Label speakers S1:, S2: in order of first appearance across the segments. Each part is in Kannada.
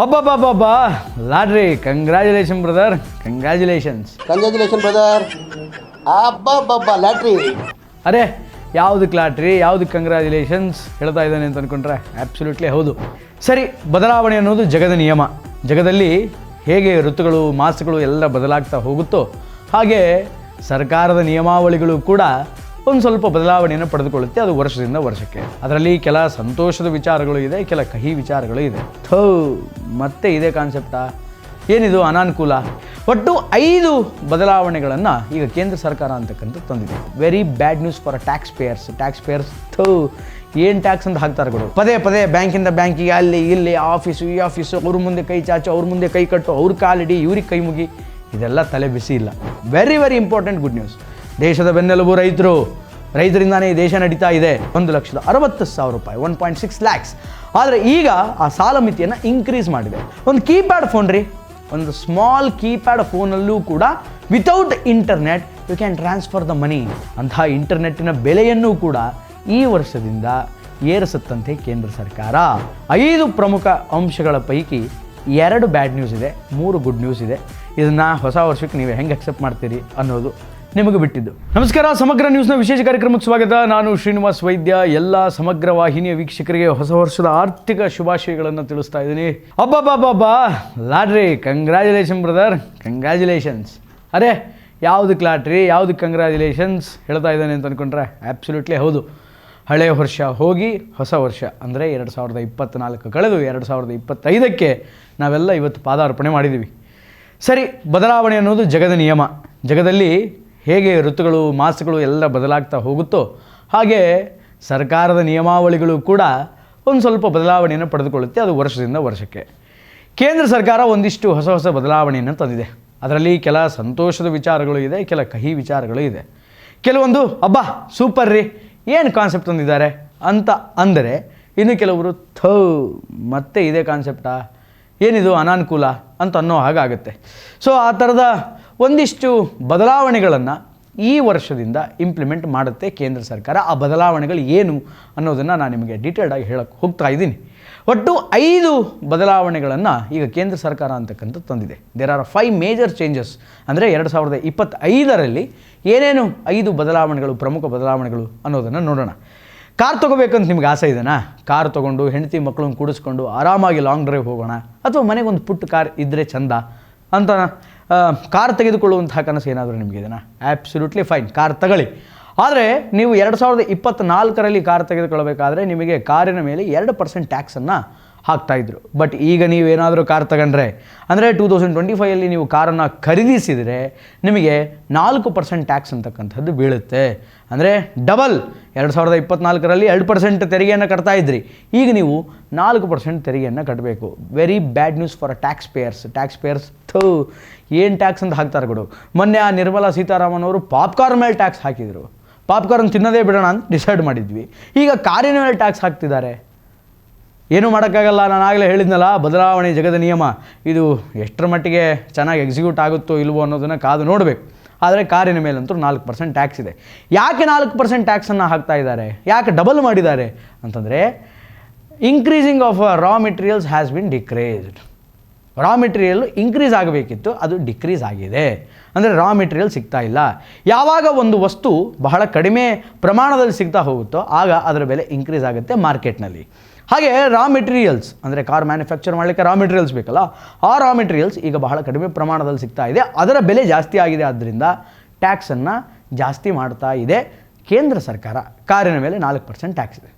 S1: ಅಬ್ಬಬ್ಬಬ್ಬಬ್ಬ. Lottery congratulation brother congratulations
S2: congratulation brother ಅಬ್ಬಬ್ಬಬ್ಬ lottery
S1: ಅರೆ ಯಾವುದಕ್ಕೆ ಲಾಟ್ರಿ ಯಾವುದಕ್ಕೆ ಕಂಗ್ರ್ಯಾಚುಲೇಷನ್ಸ್ ಹೇಳ್ತಾ ಇದ್ದಾನೆ ಅಂತ ಅಂದ್ಕೊಂಡ್ರೆ ಆ್ಯಬ್ಸಲ್ಯೂಟ್ಲಿ ಹೌದು. ಸರಿ ಬದಲಾವಣೆ ಅನ್ನೋದು ಜಗದ ನಿಯಮ. ಜಗದಲ್ಲಿ ಹೇಗೆ ಋತುಗಳು ಮಾಸಗಳು ಎಲ್ಲ ಬದಲಾಗ್ತಾ ಹೋಗುತ್ತೋ ಹಾಗೆ ಸರ್ಕಾರದ ನಿಯಮಾವಳಿಗಳು ಕೂಡ ಒಂದು ಸ್ವಲ್ಪ ಬದಲಾವಣೆಯನ್ನು ಪಡೆದುಕೊಳ್ಳುತ್ತೆ, ಅದು ವರ್ಷದಿಂದ ವರ್ಷಕ್ಕೆ. ಅದರಲ್ಲಿ ಕೆಲ ಸಂತೋಷದ ವಿಚಾರಗಳು ಇದೆ, ಕೆಲ ಕಹಿ ವಿಚಾರಗಳು ಇದೆ. ಥೌ, ಮತ್ತೆ ಇದೇ ಕಾನ್ಸೆಪ್ಟಾ ಏನಿದು ಅನಾನುಕೂಲ? ಒಟ್ಟು ಐದು ಬದಲಾವಣೆಗಳನ್ನು ಈಗ ಕೇಂದ್ರ ಸರ್ಕಾರ ಅಂತಕ್ಕಂಥ ತಂದಿದೆ. Very bad news for taxpayers taxpayers ಥೂ, ಏನು ಟ್ಯಾಕ್ಸ್ ಅಂತ ಹಾಕ್ತಾರೆ ಕೊಡು ಪದೇ ಪದೇ ಬ್ಯಾಂಕಿಂದ ಬ್ಯಾಂಕಿಗೆ ಅಲ್ಲಿ, ಇಲ್ಲಿ, ಆಫೀಸು, ಈ ಆಫೀಸು, ಅವ್ರ ಮುಂದೆ ಕೈ ಚಾಚು, ಅವ್ರ ಮುಂದೆ ಕೈ ಕಟ್ಟು, ಅವ್ರ ಕಾಲಿಡಿ, ಇವ್ರಿಗೆ ಕೈ ಮುಗಿ, ಇದೆಲ್ಲ ತಲೆ ಬಿಸಿ ಇಲ್ಲ. Very very important good news ದೇಶದ ಬೆನ್ನೆಲುಬು ರೈತರು. ರೈತರಿಂದಾನೇ ಈ ದೇಶ ನಡೀತಾ ಇದೆ. ಒಂದು ಲಕ್ಷದ ಅರವತ್ತು ಸಾವಿರ ರೂಪಾಯಿ ಒನ್ ಪಾಯಿಂಟ್ ಸಿಕ್ಸ್ ಲ್ಯಾಕ್ಸ್ ಆದರೆ ಈಗ ಆ ಸಾಲ ಮಿತಿಯನ್ನು ಇನ್ಕ್ರೀಸ್ ಮಾಡಿದೆ. ಒಂದು ಕೀಪ್ಯಾಡ್ ಫೋನ್ ರೀ. ಒಂದು ಸ್ಮಾಲ್ ಕೀಪ್ಯಾಡ್ ಫೋನಲ್ಲೂ ಕೂಡ without internet you can transfer the money ಅಂತಹ ಇಂಟರ್ನೆಟ್ಟಿನ ಬೆಲೆಯನ್ನು ಕೂಡ ಈ ವರ್ಷದಿಂದ ಏರಿಸುತ್ತಂತೆ ಕೇಂದ್ರ ಸರ್ಕಾರ. ಐದು ಪ್ರಮುಖ ಅಂಶಗಳ ಪೈಕಿ ಎರಡು ಬ್ಯಾಡ್ ನ್ಯೂಸ್ ಇದೆ, ಮೂರು ಗುಡ್ ನ್ಯೂಸ್ ಇದೆ. ಇದನ್ನು ಹೊಸ ವರ್ಷಕ್ಕೆ ನೀವು ಹೆಂಗೆ ಅಕ್ಸೆಪ್ಟ್ ಮಾಡ್ತೀರಿ ಅನ್ನೋದು ನಿಮಗೆ ಬಿಟ್ಟಿದ್ದು. ನಮಸ್ಕಾರ, ಸಮಗ್ರ ನ್ಯೂಸ್ನ ವಿಶೇಷ ಕಾರ್ಯಕ್ರಮಕ್ಕೆ ಸ್ವಾಗತ. ನಾನು ಶ್ರೀನಿವಾಸ್ ವೈದ್ಯ. ಎಲ್ಲ ಸಮಗ್ರ ವಾಹಿನಿಯ ವೀಕ್ಷಕರಿಗೆ ಹೊಸ ವರ್ಷದ ಆರ್ಥಿಕ ಶುಭಾಶಯಗಳನ್ನು ತಿಳಿಸ್ತಾ ಇದ್ದೀನಿ. ಅಬ್ಬಬ್ಬಬ್ಬಬ್ಬ. ಲಾಟ್ರಿ ಕಂಗ್ರ್ಯಾಚುಲೇಷನ್ ಬ್ರದರ್ ಕಂಗ್ರ್ಯಾಚುಲೇಷನ್ಸ್ ಅರೆ ಯಾವುದಕ್ಕೆ ಲಾಟ್ರಿ? ಯಾವುದಕ್ಕೆ ಕಂಗ್ರ್ಯಾಚುಲೇಷನ್ಸ್ ಹೇಳ್ತಾ ಇದ್ದಾನೆ ಅಂತ ಅಂದ್ಕೊಂಡ್ರೆ ಆ್ಯಬ್ಸಲ್ಯೂಟ್ಲಿ ಹೌದು. ಹಳೆಯ ವರ್ಷ ಹೋಗಿ ಹೊಸ ವರ್ಷ. ಅಂದರೆ ಎರಡು ಸಾವಿರದ ಇಪ್ಪತ್ತ್ನಾಲ್ಕು ಕಳೆದು ಎರಡು ಸಾವಿರದ ಇಪ್ಪತ್ತೈದಕ್ಕೆ ನಾವೆಲ್ಲ ಇವತ್ತು ಪಾದಾರ್ಪಣೆ ಮಾಡಿದ್ದೀವಿ. ಸರಿ, ಬದಲಾವಣೆ ಅನ್ನೋದು ಜಗದ ನಿಯಮ. ಜಗದಲ್ಲಿ ಹೇಗೆ ಋತುಗಳು, ಮಾಸಗಳು ಎಲ್ಲ ಬದಲಾಗ್ತಾ ಹೋಗುತ್ತೋ ಹಾಗೆ ಸರ್ಕಾರದ ನಿಯಮಾವಳಿಗಳು ಕೂಡ ಒಂದು ಸ್ವಲ್ಪ ಬದಲಾವಣೆಯನ್ನು ಪಡೆದುಕೊಳ್ಳುತ್ತೆ. ಅದು ವರ್ಷದಿಂದ ವರ್ಷಕ್ಕೆ. ಕೇಂದ್ರ ಸರ್ಕಾರ ಒಂದಿಷ್ಟು ಹೊಸ ಹೊಸ ಬದಲಾವಣೆಯನ್ನು ತಂದಿದೆ. ಅದರಲ್ಲಿ ಕೆಲ ಸಂತೋಷದ ವಿಚಾರಗಳು ಇದೆ, ಕೆಲ ಕಹಿ ವಿಚಾರಗಳು ಇದೆ. ಕೆಲವೊಂದು ಹಬ್ಬ ಸೂಪರ್ ರೀ, ಏನು ಕಾನ್ಸೆಪ್ಟ್ ತಂದಿದ್ದಾರೆ? ಅಂತ ಅಂದರೆ, ಇನ್ನು ಕೆಲವರು, ಥೋ, ಮತ್ತೆ ಇದೇ ಕಾನ್ಸೆಪ್ಟಾ ಏನಿದು ಅನಾನುಕೂಲ? ಅಂತ ಅನ್ನೋ ಹಾಗಾಗುತ್ತೆ. ಸೊ ಆ ಥರದ ಒಂದಿಷ್ಟು ಬದಲಾವಣೆಗಳನ್ನು ಈ ವರ್ಷದಿಂದ ಇಂಪ್ಲಿಮೆಂಟ್ ಮಾಡುತ್ತೆ ಕೇಂದ್ರ ಸರ್ಕಾರ. ಆ ಬದಲಾವಣೆಗಳು ಏನು ಅನ್ನೋದನ್ನು ನಾನು ನಿಮಗೆ ಡೀಟೇಲ್ಡಾಗಿ ಹೇಳಕ್ಕೆ ಹೋಗ್ತಾ ಇದ್ದೀನಿ. ಒಟ್ಟು ಐದು ಬದಲಾವಣೆಗಳನ್ನು ಈಗ ಕೇಂದ್ರ ಸರ್ಕಾರ ಅಂತಕ್ಕಂಥದ್ದು ತಂದಿದೆ. There are five major changes ಅಂದರೆ ಎರಡು ಸಾವಿರದ ಇಪ್ಪತ್ತೈದರಲ್ಲಿ ಏನೇನು ಐದು ಬದಲಾವಣೆಗಳು, ಪ್ರಮುಖ ಬದಲಾವಣೆಗಳು ಅನ್ನೋದನ್ನು ನೋಡೋಣ. ಕಾರ್ ತೊಗೋಬೇಕಂತ ನಿಮ್ಗೆ ಆಸೆ ಇದೆನಾ? ಕಾರ್ ತೊಗೊಂಡು ಹೆಂಡತಿ ಮಕ್ಕಳನ್ನು ಕೂಡಿಸ್ಕೊಂಡು ಆರಾಮಾಗಿ ಲಾಂಗ್ ಡ್ರೈವ್ ಹೋಗೋಣ. ಅಥವಾ ಮನೆಗೊಂದು ಪುಟ್ಟ ಕಾರ್ ಇದ್ದರೆ ಚಂದ ಅಂತ ಕಾರ್ ತೆಗೆದುಕೊಳ್ಳುವಂತಹ ಕನಸು ಏನಾದರೂ ನಿಮಗೆ ಇದೆನಾ? ಆ್ಯಬ್ಸಲ್ಯೂಟ್ಲಿ ಫೈನ್ ಕಾರ್ ತಗೊಳ್ಳಿ. ಆದರೆ ನೀವು ಎರಡು ಸಾವಿರದ ಇಪ್ಪತ್ತ್ನಾಲ್ಕರಲ್ಲಿ ಕಾರ್ ತೆಗೆದುಕೊಳ್ಳಬೇಕಾದ್ರೆ ನಿಮಗೆ ಕಾರಿನ ಮೇಲೆ ಎರಡು ಪರ್ಸೆಂಟ್ ಟ್ಯಾಕ್ಸನ್ನು ಹಾಕ್ತಾಯಿದ್ರು ಬಟ್ ಈಗ ನೀವೇನಾದರೂ ಕಾರ್ ತಗೊಂಡ್ರೆ, ಅಂದರೆ ಟೂ ತೌಸಂಡ್ ಟ್ವೆಂಟಿ ಫೈವಲ್ಲಿ ನೀವು ಕಾರನ್ನು ಖರೀದಿಸಿದರೆ ನಿಮಗೆ ನಾಲ್ಕು ಪರ್ಸೆಂಟ್ ಟ್ಯಾಕ್ಸ್ ಅಂತಕ್ಕಂಥದ್ದು ಬೀಳುತ್ತೆ. ಅಂದರೆ ಡಬಲ್ ಎರಡು ಸಾವಿರದ ಇಪ್ಪತ್ನಾಲ್ಕರಲ್ಲಿ ಎರಡು ಪರ್ಸೆಂಟ್ ತೆರಿಗೆಯನ್ನು ಕಟ್ತಾ ಇದ್ರಿ. ಈಗ ನೀವು ನಾಲ್ಕು ಪರ್ಸೆಂಟ್ ತೆರಿಗೆಯನ್ನು ಕಟ್ಟಬೇಕು very bad news for tax payers tax payers ಥೂ, ಏನು ಟ್ಯಾಕ್ಸ್ ಅಂತ ಹಾಕ್ತಾರೆ ಕೊಡು ಮೊನ್ನೆ ಆ ನಿರ್ಮಲಾ ಸೀತಾರಾಮನ್ ಅವರು ಪಾಪ್ಕಾರ್ನ್ ಮೇಲೆ ಟ್ಯಾಕ್ಸ್ ಹಾಕಿದರು. ಪಾಪ್ಕಾರ್ನ್ ತಿನ್ನೋದೇ ಬಿಡೋಣ ಅಂತ ಡಿಸೈಡ್ ಮಾಡಿದ್ವಿ. ಈಗ ಕಾರಿನ ಮೇಲೆ ಟ್ಯಾಕ್ಸ್ ಹಾಕ್ತಿದ್ದಾರೆ. ಏನೂ ಮಾಡೋಕ್ಕಾಗಲ್ಲ? ನಾನು ಆಗಲೇ ಹೇಳಿದ್ನಲ್ಲ, ಬದಲಾವಣೆ ಜಗದ ನಿಯಮ. ಇದು ಎಷ್ಟರ ಮಟ್ಟಿಗೆ ಚೆನ್ನಾಗಿ ಎಕ್ಸಿಕ್ಯೂಟ್ ಆಗುತ್ತೋ ಇಲ್ವೋ ಅನ್ನೋದನ್ನು ಕಾದು ನೋಡಬೇಕು. ಆದರೆ ಕಾರಿನ ಮೇಲಂತೂ ನಾಲ್ಕು ಪರ್ಸೆಂಟ್ ಟ್ಯಾಕ್ಸ್ ಇದೆ. ಯಾಕೆ ನಾಲ್ಕು ಪರ್ಸೆಂಟ್ ಟ್ಯಾಕ್ಸನ್ನು ಹಾಕ್ತಾ ಇದ್ದಾರೆ? ಯಾಕೆ ಡಬಲ್ ಮಾಡಿದ್ದಾರೆ? ಅಂತಂದರೆ increasing of raw materials has been decreased raw material increase ಆಗಬೇಕಿತ್ತು, ಅದು ಡಿಕ್ರೀಸ್ ಆಗಿದೆ. ಅಂದರೆ ರಾ ಮೆಟೀರಿಯಲ್ ಸಿಗ್ತಾ ಇಲ್ಲ. ಯಾವಾಗ ಒಂದು ವಸ್ತು ಬಹಳ ಕಡಿಮೆ ಪ್ರಮಾಣದಲ್ಲಿ ಸಿಗ್ತಾ ಹೋಗುತ್ತೋ, ಆಗ ಅದರ ಬೆಲೆ ಇನ್ಕ್ರೀಸ್ ಆಗುತ್ತೆ ಮಾರ್ಕೆಟ್ನಲ್ಲಿ. ಹಾಗೆ ರಾ ಮೆಟೀರಿಯಲ್ಸ್ ಅಂದರೆ ಕಾರ್ ಮ್ಯಾನುಫ್ಯಾಕ್ಚರ್ ಮಾಡಲಿಕ್ಕೆ ರಾ ಮೆಟೀರಿಯಲ್ಸ್ ಬೇಕಲ್ಲ, ಆ ರಾ ಮೆಟೀರಿಯಲ್ಸ್ ಈಗ ಬಹಳ ಕಡಿಮೆ ಪ್ರಮಾಣದಲ್ಲಿ ಸಿಗ್ತಾ ಇದೆ. ಅದರ ಬೆಲೆ ಜಾಸ್ತಿ ಆಗಿದೆ ಆದ್ದರಿಂದ ಟ್ಯಾಕ್ಸನ್ನು ಜಾಸ್ತಿ ಮಾಡ್ತಾ ಇದೆ ಕೇಂದ್ರ ಸರ್ಕಾರ. ಕಾರಿನ ಮೇಲೆ ನಾಲ್ಕು ಪರ್ಸೆಂಟ್ ಟ್ಯಾಕ್ಸ್ ಇದೆ.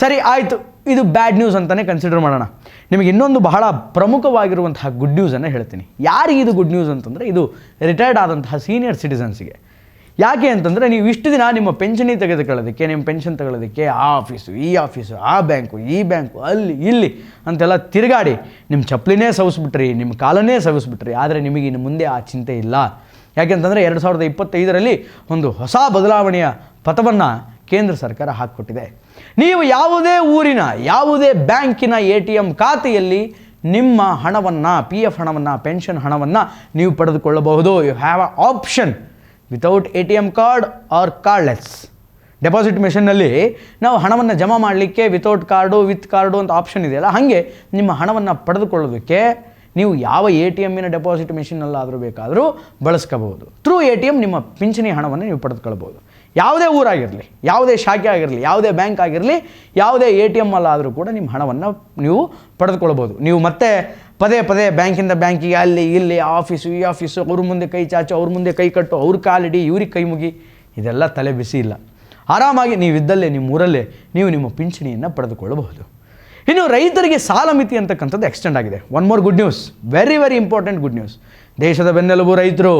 S1: ಸರಿ, ಆಯಿತು. ಇದು ಬ್ಯಾಡ್ ನ್ಯೂಸ್ ಅಂತಲೇ ಕನ್ಸಿಡರ್ ಮಾಡೋಣ. ನಿಮಗೆ ಇನ್ನೊಂದು ಬಹಳ ಪ್ರಮುಖವಾಗಿರುವಂತಹ ಗುಡ್ ನ್ಯೂಸನ್ನು ಹೇಳ್ತೀನಿ. ಯಾರಿಗೆ ಇದು ಗುಡ್ ನ್ಯೂಸ್ ಅಂತಂದರೆ, ಇದು ರಿಟೈರ್ಡ್ ಆದಂತಹ ಸೀನಿಯರ್ ಸಿಟಿಸನ್ಸ್ಗೆ ಯಾಕೆ ಅಂತಂದರೆ ನೀವು ಇಷ್ಟು ದಿನ ನಿಮ್ಮ ಪೆನ್ಷನಿ ತೆಗೆದುಕೊಳ್ಳೋದಕ್ಕೆ, ನಿಮ್ಮ ಪೆನ್ಷನ್ ತಗೊಳ್ಳೋದಕ್ಕೆ ಆ ಆಫೀಸು ಈ ಆಫೀಸು ಆ ಬ್ಯಾಂಕು ಈ ಬ್ಯಾಂಕು ಅಲ್ಲಿ, ಇಲ್ಲಿ ಅಂತೆಲ್ಲ ತಿರುಗಾಡಿ ನಿಮ್ಮ ಚಪ್ಪಲಿನೇ ಸವಿಸ್ಬಿಟ್ರಿ ನಿಮ್ಮ ಕಾಲನ್ನೇ ಸವಿಸ್ಬಿಟ್ರಿ. ಆದರೆ ನಿಮಗೆ ಇನ್ನು ಮುಂದೆ ಆ ಚಿಂತೆ ಇಲ್ಲ. ಯಾಕೆಂತಂದರೆ ಎರಡು ಸಾವಿರದ ಇಪ್ಪತ್ತೈದರಲ್ಲಿ ಒಂದು ಹೊಸ ಬದಲಾವಣೆಯ ಪಥವನ್ನು ಕೇಂದ್ರ ಸರ್ಕಾರ ಹಾಕಿಕೊಟ್ಟಿದೆ. ನೀವು ಯಾವುದೇ ಊರಿನ, ಯಾವುದೇ ಬ್ಯಾಂಕಿನ ಎ ಟಿ ಎಂ ಖಾತೆಯಲ್ಲಿ ನಿಮ್ಮ ಹಣವನ್ನು ಪಿ ಎಫ್ ಹಣವನ್ನು ಪೆನ್ಷನ್ ಹಣವನ್ನು ನೀವು ಪಡೆದುಕೊಳ್ಳಬಹುದು. You have a option without A T M card or cardless deposit ಮೆಷಿನ್ನಲ್ಲಿ ನಾವು ಹಣವನ್ನು ಜಮಾ ಮಾಡಲಿಕ್ಕೆ ವಿತೌಟ್ ಕಾರ್ಡು ವಿತ್ ಕಾರ್ಡು ಅಂತ ಆಪ್ಷನ್ ಇದೆಯಲ್ಲ, ಹಾಗೆ ನಿಮ್ಮ ಹಣವನ್ನು ಪಡೆದುಕೊಳ್ಳೋದಕ್ಕೆ ನೀವು ಯಾವ ಎ ಟಿ ಎಮ್ಮಿನ ಡೆಪಾಸಿಟ್ ಮೆಷಿನಲ್ಲಾದರೂ ಬೇಕಾದರೂ ಬಳಸ್ಕೋಬಹುದು. ಥ್ರೂ ಎ ಟಿ ಎಂ ನಿಮ್ಮ ಪಿಂಚಣಿ ಹಣವನ್ನು ನೀವು ಪಡೆದುಕೊಳ್ಬೋದು ಯಾವುದೇ ಊರಾಗಿರಲಿ, ಯಾವುದೇ ಶಾಖೆ ಆಗಿರಲಿ, ಯಾವುದೇ ಬ್ಯಾಂಕ್ ಆಗಿರಲಿ, ಯಾವುದೇ ಎ ಟಿ ಎಮ್ಮಲ್ಲಾದರೂ ಕೂಡ ನಿಮ್ಮ ಹಣವನ್ನು ನೀವು ಪಡೆದುಕೊಳ್ಬೋದು ನೀವು ಮತ್ತೆ ಪದೇ ಪದೇ ಬ್ಯಾಂಕಿಂದ ಬ್ಯಾಂಕಿಗೆ ಅಲ್ಲಿ, ಇಲ್ಲಿ, ಆಫೀಸು, ಈ ಆಫೀಸು, ಅವ್ರ ಮುಂದೆ ಕೈ ಚಾಚು, ಅವ್ರ ಮುಂದೆ ಕೈ ಕಟ್ಟು, ಅವ್ರ ಕಾಲಿಡಿ, ಇವ್ರಿಗೆ ಕೈ ಮುಗಿ, ಇದೆಲ್ಲ ತಲೆ ಬಿಸಿ ಇಲ್ಲ. ಆರಾಮಾಗಿ ನೀವಿದ್ದಲ್ಲೇ ನಿಮ್ಮ ಊರಲ್ಲೇ ನೀವು ನಿಮ್ಮ ಪಿಂಚಣಿಯನ್ನು ಪಡೆದುಕೊಳ್ಳಬಹುದು. ಇನ್ನು ರೈತರಿಗೆ ಸಾಲ ಮಿತಿ ಅಂತಕ್ಕಂಥದ್ದು ಎಕ್ಸ್ಟೆಂಡ್ ಆಗಿದೆ. One more good news very very important good news ದೇಶದ ಬೆನ್ನೆಲುಬು ರೈತರು.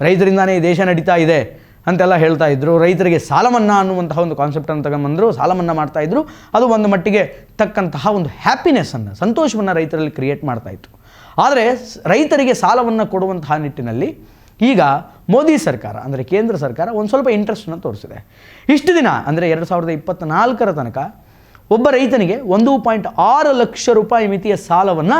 S1: ರೈತರಿಂದಾನೇ ಈ ದೇಶ ನಡೀತಾ ಇದೆ. ಅಂತೆಲ್ಲ ಹೇಳ್ತಾ ಇದ್ರು. ರೈತರಿಗೆ ಸಾಲ ಮನ್ನಾ ಅನ್ನುವಂತಹ ಒಂದು ಕಾನ್ಸೆಪ್ಟನ್ನು ತಗೊಂಬಂದರು ಸಾಲ ಮಾಡ್ತಾ ಇದ್ರು. ಅದು ಒಂದು ಮಟ್ಟಿಗೆ ತಕ್ಕಂತಹ ಒಂದು ಹ್ಯಾಪಿನೆಸ್ಸನ್ನು ಸಂತೋಷವನ್ನು ರೈತರಲ್ಲಿ ಕ್ರಿಯೇಟ್ ಮಾಡ್ತಾ ಇತ್ತು. ಆದರೆ ರೈತರಿಗೆ ಸಾಲವನ್ನು ಕೊಡುವಂತಹ ನಿಟ್ಟಿನಲ್ಲಿ ಈಗ ಮೋದಿ ಸರ್ಕಾರ, ಅಂದರೆ ಕೇಂದ್ರ ಸರ್ಕಾರ ಒಂದು ಸ್ವಲ್ಪ ಇಂಟ್ರೆಸ್ಟನ್ನು ತೋರಿಸಿದೆ. ಇಷ್ಟು ದಿನ, ಅಂದರೆ ಎರಡು ಸಾವಿರದ ಇಪ್ಪತ್ತ್ನಾಲ್ಕರ ತನಕ ಒಬ್ಬ ರೈತನಿಗೆ ಒಂದು ಪಾಯಿಂಟ್ ಆರು ಲಕ್ಷ ರೂಪಾಯಿ ಮಿತಿಯ ಸಾಲವನ್ನು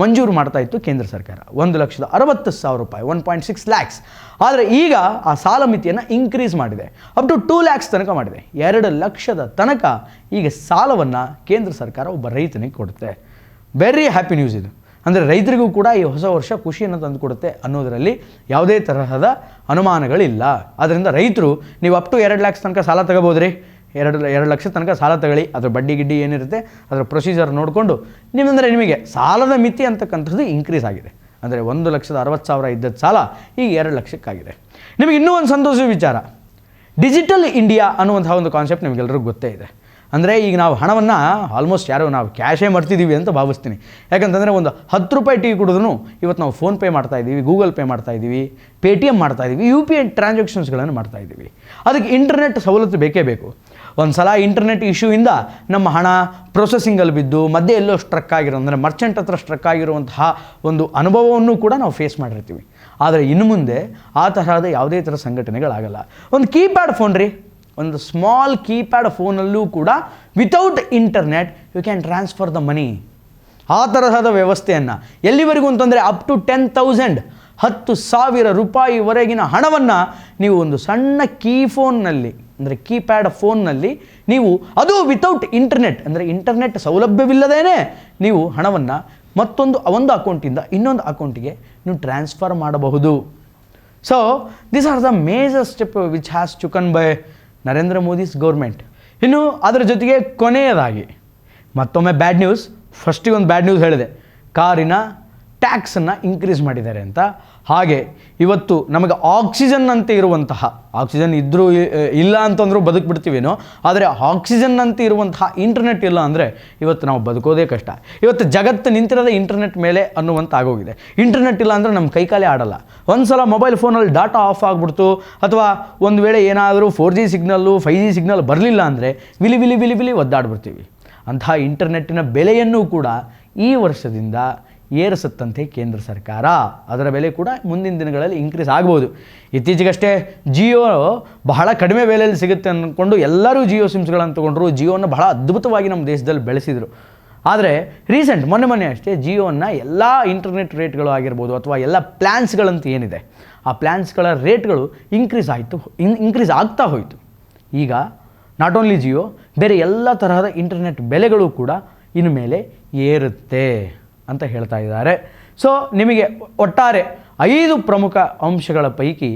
S1: ಮಂಜೂರು ಮಾಡ್ತಾ ಇತ್ತು ಕೇಂದ್ರ ಸರ್ಕಾರ. ಒಂದು ಲಕ್ಷದ ಅರವತ್ತು ಸಾವಿರ ರೂಪಾಯಿ ಒನ್ ಪಾಯಿಂಟ್ ಸಿಕ್ಸ್ ಲ್ಯಾಕ್ಸ್ ಆದರೆ ಈಗ ಆ ಸಾಲ ಮಿತಿಯನ್ನು ಇನ್ಕ್ರೀಸ್ ಮಾಡಿದೆ. ಅಪ್ ಟು ಟೂ ಲ್ಯಾಕ್ಸ್ ತನಕ ಮಾಡಿದೆ. ಎರಡು ಲಕ್ಷದ ತನಕ ಈಗ ಸಾಲವನ್ನು ಕೇಂದ್ರ ಸರ್ಕಾರ ಒಬ್ಬ ರೈತನಿಗೆ ಕೊಡುತ್ತೆ. ವೆರಿ ಹ್ಯಾಪಿ ನ್ಯೂಸ್ ಇದು. ಅಂದರೆ ರೈತರಿಗೂ ಕೂಡ ಈ ಹೊಸ ವರ್ಷ ಖುಷಿಯನ್ನು ತಂದುಕೊಡುತ್ತೆ ಅನ್ನೋದರಲ್ಲಿ ಯಾವುದೇ ತರಹದ ಅನುಮಾನಗಳಿಲ್ಲ. ಆದ್ದರಿಂದ ರೈತರು, ನೀವು ಅಪ್ ಟು ಎರಡು ಲ್ಯಾಕ್ಸ್ ತನಕ ಸಾಲ ತಗೋಬೋದ್ರಿ? ಎರಡು ಎರಡು ಲಕ್ಷ ತನಕ ಸಾಲ ತಗೊಳ್ಳಿ. ಅದರ ಬಡ್ಡಿ ಗಿಡ್ಡಿ ಏನಿರುತ್ತೆ, ಅದರ ಪ್ರೊಸೀಜರ್ ನೋಡಿಕೊಂಡು ನಿಮ್ಮಂದರೆ ನಿಮಗೆ ಸಾಲದ ಮಿತಿ ಅಂತಕ್ಕಂಥದ್ದು ಇನ್ಕ್ರೀಸ್ ಆಗಿದೆ. ಅಂದರೆ ಒಂದು ಲಕ್ಷದ ಅರವತ್ತು ಸಾವಿರ ಇದ್ದದ್ದು ಸಾಲ ಈಗ ಎರಡು ಲಕ್ಷಕ್ಕಾಗಿದೆ. ನಿಮಗೆ ಇನ್ನೂ ಒಂದು ಸಂತೋಷದ ವಿಚಾರ. ಡಿಜಿಟಲ್ ಇಂಡಿಯಾ ಅನ್ನುವಂಥ ಒಂದು ಕಾನ್ಸೆಪ್ಟ್ ನಿಮಗೆಲ್ಲರಿಗೂ ಗೊತ್ತೇ ಇದೆ. ಅಂದರೆ ಈಗ ನಾವು ಹಣವನ್ನು ಆಲ್ಮೋಸ್ಟ್ ಯಾರೋ ನಾವು ಕ್ಯಾಶೇ ಮರ್ತಿದ್ದೀವಿ ಅಂತ ಭಾವಿಸ್ತೀನಿ. ಯಾಕಂತಂದರೆ ಒಂದು ಹತ್ತು ರೂಪಾಯಿ ಟಿ ಕುಡಿದ್ರು ಇವತ್ತು ನಾವು ಫೋನ್ಪೇ ಮಾಡ್ತಾ ಇದ್ದೀವಿ ಗೂಗಲ್ ಪೇ ಮಾಡ್ತಾ ಇದ್ದೀವಿ ಪೇ ಟಿ ಎಂ ಮಾಡ್ತಾ ಇದ್ದೀವಿ ಯು ಪಿ ಐ ಟ್ರಾನ್ಸಾಕ್ಷನ್ಸ್ಗಳನ್ನು ಮಾಡ್ತಾ ಇದ್ದೀವಿ ಅದಕ್ಕೆ ಇಂಟರ್ನೆಟ್ ಸವಲತ್ತು ಬೇಕೇ ಬೇಕು. ಒಂದು ಸಲ ಇಂಟರ್ನೆಟ್ ಇಶ್ಯೂಯಿಂದ ನಮ್ಮ ಹಣ ಪ್ರೊಸೆಸಿಂಗಲ್ಲಿ ಬಿದ್ದು, ಮಧ್ಯೆ ಎಲ್ಲೋ ಸ್ಟ್ರಕ್ ಆಗಿರೋ, ಅಂದರೆ ಮರ್ಚೆಂಟ್ ಹತ್ರ ಸ್ಟ್ರಕ್ ಆಗಿರುವಂತಹ ಒಂದು ಅನುಭವವನ್ನು ಕೂಡ ನಾವು ಫೇಸ್ ಮಾಡಿರ್ತೀವಿ. ಆದರೆ ಇನ್ನು ಮುಂದೆ ಆ ತರಹದ ಯಾವುದೇ ಥರ ಸಂಘಟನೆಗಳಾಗಲ್ಲ. ಒಂದು ಕೀಪ್ಯಾಡ್ ಫೋನ್ ರೀ. ಒಂದು ಸ್ಮಾಲ್ ಕೀಪ್ಯಾಡ್ ಫೋನಲ್ಲೂ ಕೂಡ without internet you can transfer the money ಆ ತರಹದ ವ್ಯವಸ್ಥೆಯನ್ನು ಎಲ್ಲಿವರೆಗೂ ಅಂತಂದರೆ ಅಪ್ ಟು ಟೆನ್ ತೌಸಂಡ್ ಹತ್ತು ಸಾವಿರ ರೂಪಾಯಿವರೆಗಿನ ಹಣವನ್ನು ನೀವು ಒಂದು ಸಣ್ಣ ಕೀ ಫೋನ್ನಲ್ಲಿ ಅಂದರೆ ಕೀಪ್ಯಾಡ್ ಫೋನ್ನಲ್ಲಿ ನೀವು ಅದು ವಿತೌಟ್ ಇಂಟರ್ನೆಟ್ ಅಂದರೆ ಇಂಟರ್ನೆಟ್ ಸೌಲಭ್ಯವಿಲ್ಲದೇ ನೀವು ಹಣವನ್ನು ಮತ್ತೊಂದು, ಒಂದು ಅಕೌಂಟಿಂದ ಇನ್ನೊಂದು ಅಕೌಂಟಿಗೆ ನೀವು ಟ್ರಾನ್ಸ್ಫರ್ ಮಾಡಬಹುದು. So this are the major step which has taken by Narendra Modi's government ಇನ್ನು ಅದರ ಜೊತೆಗೆ ಕೊನೆಯದಾಗಿ ಮತ್ತೊಮ್ಮೆ ಬ್ಯಾಡ್ ನ್ಯೂಸ್ ಫಸ್ಟಿಗೆ ಒಂದು ಬ್ಯಾಡ್ ನ್ಯೂಸ್ ಹೇಳಿದೆ. ಕಾರಿನ ಟ್ಯಾಕ್ಸನ್ನು ಇನ್ಕ್ರೀಸ್ ಮಾಡಿದ್ದಾರೆ ಅಂತ. ಹಾಗೆ ಇವತ್ತು ನಮಗೆ ಆಕ್ಸಿಜನ್ ಅಂತ ಇರುವಂತಹ ಆಕ್ಸಿಜನ್ ಇದ್ದರೂ ಇಲ್ಲ ಅಂತಂದರೂ ಬದುಕ್ಬಿಡ್ತೀವೇನೋ, ಆದರೆ ಆಕ್ಸಿಜನ್ ಅಂತ ಇರುವಂತಹ ಇಂಟರ್ನೆಟ್ ಇಲ್ಲ ಅಂದರೆ ಇವತ್ತು ನಾವು ಬದುಕೋದೇ ಕಷ್ಟ. ಇವತ್ತು ಜಗತ್ತು ನಿಂತಿರೋದೆ ಇಂಟರ್ನೆಟ್ ಮೇಲೆ ಅನ್ನುವಂಥ ಆಗೋಗಿದೆ ಇಂಟರ್ನೆಟ್ ಇಲ್ಲ ಅಂದರೆ ನಮ್ಮ ಕೈಕಾಲೇ ಆಡಲ್ಲ. ಒಂದು ಸಲ ಮೊಬೈಲ್ ಫೋನಲ್ಲಿ ಡಾಟಾ ಆಫ್ ಆಗಿಬಿಡ್ತು, ಅಥವಾ ಒಂದು ವೇಳೆ ಏನಾದರೂ four G signal five G signal ಬರಲಿಲ್ಲ ಅಂದರೆ ವಿಲಿ ವಿಲಿ ವಿಲಿ ವಿಲಿ ಒದ್ದಾಡ್ಬಿಡ್ತೀವಿ. ಅಂತಹ ಇಂಟರ್ನೆಟ್ಟಿನ ಬೆಲೆಯನ್ನು ಕೂಡ ಈ ವರ್ಷದಿಂದ ಏರಿಸುತ್ತಂತೆ ಕೇಂದ್ರ ಸರ್ಕಾರ. ಅದರ ಬೆಲೆ ಕೂಡ ಮುಂದಿನ ದಿನಗಳಲ್ಲಿ ಇನ್ಕ್ರೀಸ್ ಆಗ್ಬೋದು. ಇತ್ತೀಚೆಗಷ್ಟೇ ಜಿಯೋ ಬಹಳ ಕಡಿಮೆ ಬೆಲೆಯಲ್ಲಿ ಸಿಗುತ್ತೆ ಅಂದ್ಕೊಂಡು ಎಲ್ಲರೂ ಜಿಯೋ ಸಿಮ್ಸ್ಗಳನ್ನು ತೊಗೊಂಡ್ರು. ಜಿಯೋನ ಬಹಳ ಅದ್ಭುತವಾಗಿ ನಮ್ಮ ದೇಶದಲ್ಲಿ ಬೆಳೆಸಿದರು. ಆದರೆ ರೀಸೆಂಟ್ ಮೊನ್ನೆ ಮೊನ್ನೆ ಅಷ್ಟೇ ಜಿಯೋನ ಎಲ್ಲ ಇಂಟರ್ನೆಟ್ ರೇಟ್ಗಳು ಆಗಿರ್ಬೋದು ಅಥವಾ ಎಲ್ಲ ಪ್ಲ್ಯಾನ್ಸ್ಗಳಂತ ಏನಿದೆ. ಆ ಪ್ಲ್ಯಾನ್ಸ್ಗಳ ರೇಟ್ಗಳು ಇನ್ಕ್ರೀಸ್ ಆಯಿತು, ಇನ್ ಇನ್ಕ್ರೀಸ್ ಆಗ್ತಾ ಹೋಯಿತು. ಈಗ ನಾಟ್ ಓನ್ಲಿ ಜಿಯೋ, ಬೇರೆ ಎಲ್ಲ ತರಹದ ಇಂಟರ್ನೆಟ್ ಬೆಲೆಗಳು ಕೂಡ ಇನ್ನು ಮೇಲೆ ಏರುತ್ತೆ. ಅಂತ ಹೇಳ್ತಾ ಇದ್ದಾರೆ. ಸೊ ನಿಮಗೆ ಒಟ್ಟಾರೆ ಐದು ಪ್ರಮುಖ ಅಂಶಗಳ ಪೈಕಿ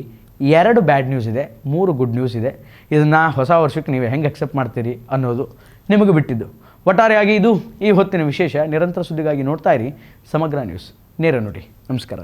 S1: ಎರಡು ಬ್ಯಾಡ್ ನ್ಯೂಸ್ ಇದೆ, ಮೂರು ಗುಡ್ ನ್ಯೂಸ್ ಇದೆ. ಇದನ್ನು ಹೊಸ ವರ್ಷಕ್ಕೆ ನೀವು ಹೆಂಗೆ ಅಕ್ಸೆಪ್ಟ್ ಮಾಡ್ತೀರಿ ಅನ್ನೋದು ನಿಮಗೆ ಬಿಟ್ಟಿದ್ದು. ಒಟ್ಟಾರೆಯಾಗಿ ಇದು ಈ ಹೊತ್ತಿನ ವಿಶೇಷ, ನಿರಂತರ ಸುದ್ದಿಗಾಗಿ ನೋಡ್ತಾ ಇರಿ ಸಮಗ್ರ ನ್ಯೂಸ್ ನೇರ ನೋಡಿ. ನಮಸ್ಕಾರ.